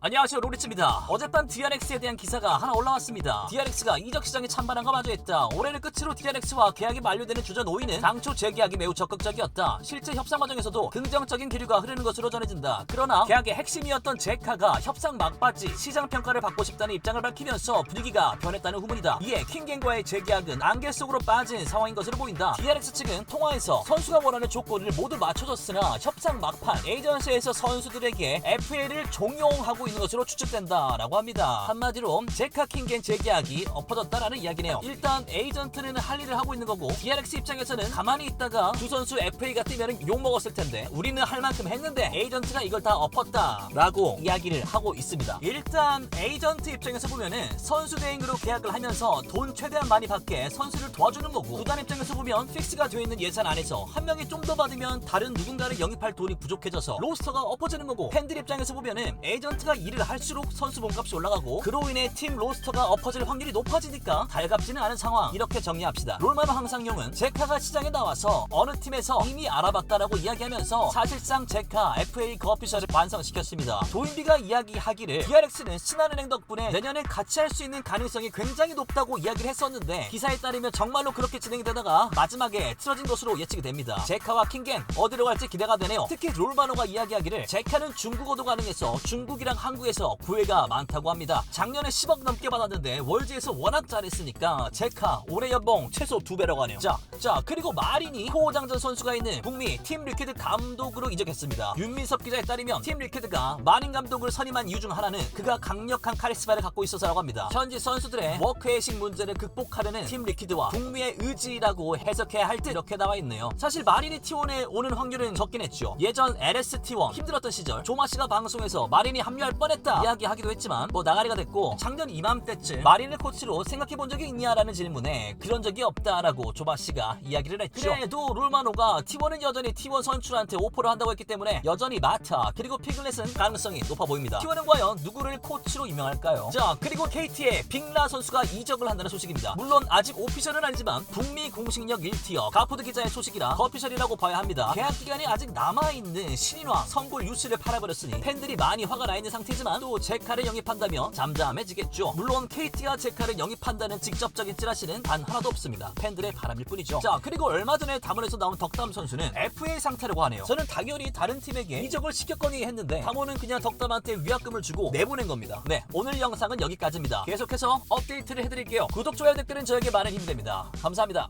안녕하세요 로리츠입니다. 어젯밤 DRX에 대한 기사가 하나 올라왔습니다. DRX가 이적 시장에 찬반한과 마주했다. 올해는 끝으로 DRX와 계약이 만료되는 주전 5위는 당초 재계약이 매우 적극적이었다. 실제 협상 과정에서도 긍정적인 기류가 흐르는 것으로 전해진다. 그러나 계약의 핵심이었던 제카가 협상 막바지 시장 평가를 받고 싶다는 입장을 밝히면서 분위기가 변했다는 후문이다. 이에 킹갱과의 재계약은 안개 속으로 빠진 상황인 것으로 보인다. DRX 측은 통화에서 선수가 원하는 조건을 모두 맞춰줬으나 협상 막판 에이전시에서 선수들에게 FA를 종용하고 있는 것으로 추측된다라고 합니다. 한마디로 제카 킹겐 재계약이 엎어졌다라는 이야기네요. 일단 에이전트는 할 일을 하고 있는 거고 DRX 입장에서는 가만히 있다가 두 선수 FA가 뜨면 욕 먹었을 텐데 우리는 할 만큼 했는데 에이전트가 이걸 다 엎었다라고 이야기를 하고 있습니다. 일단 에이전트 입장에서 보면은 선수 대행으로 계약을 하면서 돈 최대한 많이 받게 선수를 도와주는 거고 구단 입장에서 보면 픽스가 되어 있는 예산 안에서 한 명이 좀 더 받으면 다른 누군가를 영입할 돈이 부족해져서 로스터가 엎어지는 거고 팬들 입장에서 보면은 에이전트가 일을 할수록 선수 몸값이 올라가고 그로 인해 팀 로스터가 엎어질 확률이 높아지니까 달갑지는 않은 상황 이렇게 정리합시다. 롤마너 항상용은 제카가 시장에 나와서 어느 팀에서 이미 알아봤다라고 이야기하면서 사실상 제카 FA 거피셜을 완성시켰습니다. 도인비가 이야기하기를 DRX는 신한은행 덕분에 내년에 같이 할 수 있는 가능성이 굉장히 높다고 이야기를 했었는데 기사에 따르면 정말로 그렇게 진행되다가 마지막에 틀어진 것으로 예측이 됩니다. 제카와 킹겐 어디로 갈지 기대가 되네요. 특히 롤마노가 이야기하기를 제카는 중국어도 가능해서 중국이랑 한 국에서 구애가 많다고 합니다. 작년에 10억 넘게 받았는데 월드에서 워낙 잘했으니까 제카 올해 연봉 최소 두 배라고 하네요. 자, 자 그리고 마린이 호장전 선수가 있는 북미 팀 리퀴드 감독으로 이적했습니다. 윤민섭 기자에 따르면 팀 리퀴드가 마린 감독을 선임한 이유 중 하나는 그가 강력한 카리스마를 갖고 있어서라고 합니다. 현지 선수들의 워크의식 문제를 극복하려는 팀 리퀴드와 북미의 의지라고 해석해야 할 듯 이렇게 나와 있네요. 사실 마린이 T1에 오는 확률은 적긴 했죠. 예전 LS T1 힘들었던 시절 조마 씨가 방송에서 마린이 합류할 뻔했다 이야기하기도 했지만 뭐 나가리가 됐고 작년 이맘때쯤 마린을 코치로 생각해 본 적이 있냐라는 질문에 그런 적이 없다라고 조마 씨가 이야기를 했죠. 그래도 롤마노가 T1은 여전히 T1 선출한테 오퍼를 한다고 했기 때문에 여전히 마타 그리고 피글렛은 가능성이 높아 보입니다. T1은 과연 누구를 코치로 임명할까요? 자 그리고 KT의 빅라 선수가 이적을 한다는 소식입니다. 물론 아직 오피셜은 아니지만 북미 공식력 1티어 가포드 기자의 소식이라 거피셜이라고 봐야 합니다. 계약 기간이 아직 남아있는 신인왕 성골 유스를 팔아버렸으니 팬들이 많이 화가 나 있는 상태 지만 또 제카를 영입한다면 잠잠해지겠죠. 물론 KT가 제카를 영입한다는 직접적인 찌라시는 단 하나도 없습니다. 팬들의 바람일 뿐이죠. 자 그리고 얼마 전에 담원에서 나온 덕담 선수는 FA 상태라고 하네요. 저는 당연히 다른 팀에게 이적을 시켰거니 했는데 담원은 그냥 덕담한테 위약금을 주고 내보낸 겁니다. 네 오늘 영상은 여기까지입니다. 계속해서 업데이트를 해드릴게요. 구독, 좋아요, 댓글은 저에게 많은 힘이 됩니다. 감사합니다.